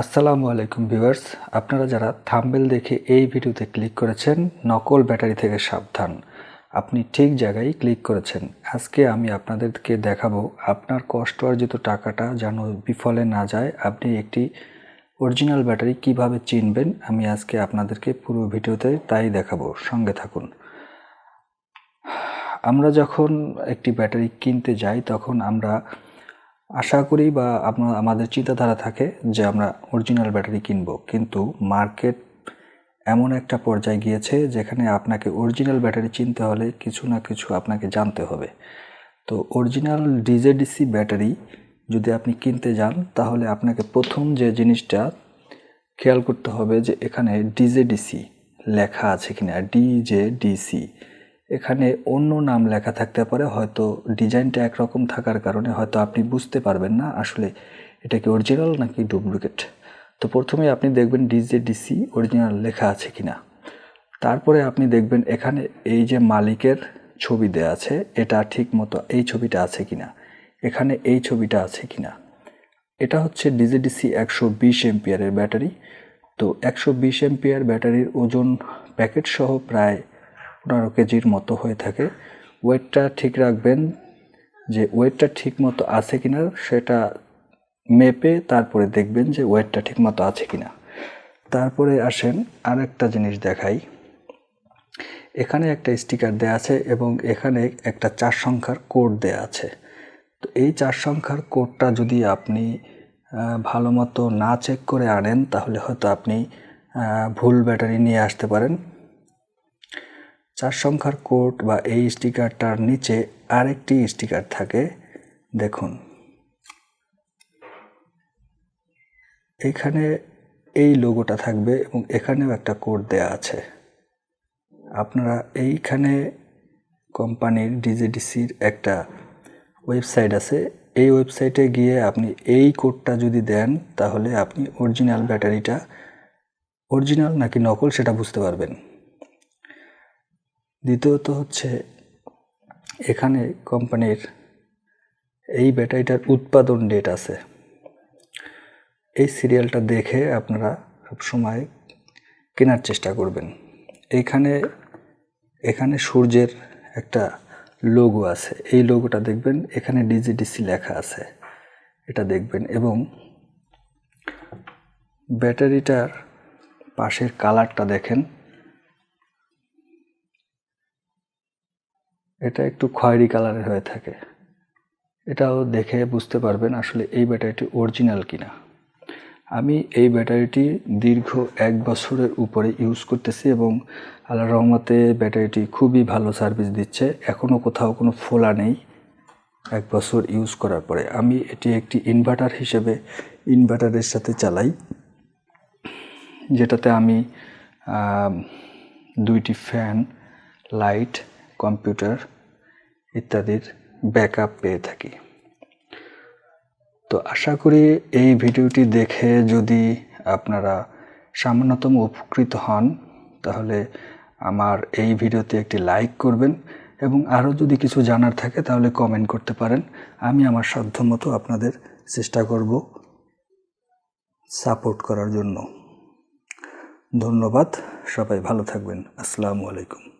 আসসালামু আলাইকুম ভিউয়ার্স। আপনারা যারা থাম্বেল দেখে এই ভিডিওতে ক্লিক করেছেন, নকল ব্যাটারি থেকে সাবধান। আপনি ঠিক জায়গায় ক্লিক করেছেন। আজকে আমি আপনাদেরকে দেখাবো আপনার কষ্ট অর্জিত টাকাটা যেন বিফলে না যায়। আপনি একটি অরিজিনাল ব্যাটারি কীভাবে চিনবেন, আমি আজকে আপনাদেরকে পুরো ভিডিওতে তাই দেখাবো। সঙ্গে থাকুন। আমরা যখন একটি ব্যাটারি কিনতে যাই, তখন আমরা আশা করি বা আপনার, আমাদের চিন্তাধারা থাকে যে আমরা অরিজিনাল ব্যাটারি কিনব। কিন্তু মার্কেট এমন একটা পর্যায়ে গিয়েছে যেখানে আপনাকে অরিজিনাল ব্যাটারি চিনতে হলে কিছু না কিছু আপনাকে জানতে হবে। তো অরিজিনাল ডিজেডিসি ব্যাটারি যদি আপনি কিনতে যান, তাহলে আপনাকে প্রথম যে জিনিসটা খেয়াল করতে হবে যে এখানে ডিজেডিসি লেখা আছে কিনা ডিজেডিসি এখানে অন্য নাম লেখা থাকতে পারে, হয়তো ডিজাইনটা একরকম থাকার কারণে হয়তো আপনি বুঝতে পারবেন না আসলে এটা কি অরিজিনাল নাকি ডুপ্লিকেট তো প্রথমে আপনি দেখবেন ডিজে ডিসি অরিজিনাল লেখা আছে কি না তারপরে আপনি দেখবেন এখানে এই যে মালিকের ছবি দেওয়া আছে, এটা ঠিক মতো এই ছবিটা আছে কি না এখানে এই ছবিটা আছে কি না এটা হচ্ছে ডিজেডিসি একশো বিশ এমপিয়ারের ব্যাটারি। তো একশো বিশ এমপিয়ার ব্যাটারির ওজন প্যাকেট সহ প্রায় পনেরো কেজির মতো হয়ে থাকে। ওয়েটটা ঠিক রাখবেন যে ওয়েটটা ঠিক মতো আছে কি না সেটা মেপে তারপরে দেখবেন যে ওয়েটটা ঠিক মতো আছে কি না তারপরে আসেন আর একটা জিনিস দেখাই। এখানে একটা স্টিকার দেয়া আছে এবং এখানে একটা চার সংখ্যার কোড দেয়া আছে। তো এই চার সংখ্যার কোডটা যদি আপনি ভালো মতো না চেক করে আনেন, তাহলে হয়তো আপনি ভুল ব্যাটারি নিয়ে আসতে পারেন। চার সংখ্যার কোড বা এই স্টিকারটার নিচে আরেকটি স্টিকার থাকে। দেখুন। এখানে এই লোগোটা থাকবে এবং এখানেও একটা কোড দেয়া আছে। আপনারা এইখানে কোম্পানির ডিজিডিসির একটা ওয়েবসাইট আছে। এই ওয়েবসাইটে গিয়ে আপনি এই কোডটা যদি দেন, তাহলে আপনি অরিজিনাল ব্যাটারিটা, অরিজিনাল নাকি নকল সেটা বুঝতে পারবেন। দ্বিতীয়ত হচ্ছে এখানে কোম্পানির এই ব্যাটারিটার উৎপাদন ডেট আছে। এই সিরিয়ালটা দেখে আপনারা সবসময় কেনার চেষ্টা করবেন। এখানে এখানে সূর্যের একটা লোগো আছে। এই লোগোটা দেখবেন, এখানে ডিজিডিসি লেখা আছে। এটা দেখবেন এবং ব্যাটারিটার পাশের কালারটা দেখেন। এটা একটু খয়েরি কালারের হয়ে থাকে। এটাও দেখে বুঝতে পারবেন আসলে এই ব্যাটারিটি অরিজিনাল কিনা। আমি এই ব্যাটারিটি দীর্ঘ এক বছরের উপরে ইউজ করতেছি এবং আল্লাহ রহমতে ব্যাটারিটি খুবই ভালো সার্ভিস দিচ্ছে। এখনও কোথাও কোনো ফোলা নেই এক বছর ইউজ করার পরে। আমি এটি একটি ইনভার্টার হিসেবে ইনভার্টারের সাথে চালাই, যেটাতে আমি দুইটি ফ্যান, লাইট কম্পিউটার ইত্যাদির ব্যাকআপ পেয়ে থাকি। তো আশা করি এই ভিডিওটি দেখে যদি আপনারা সামান্যতম উপকৃত হন, তাহলে আমার এই ভিডিওতে একটি লাইক করবেন এবং আরও যদি কিছু জানার থাকে তাহলে কমেন্ট করতে পারেন। আমি আমার সাধ্যমতো আপনাদের চেষ্টা করব সাপোর্ট করার জন্য। ধন্যবাদ, সবাই ভালো থাকবেন। আসসালামু আলাইকুম।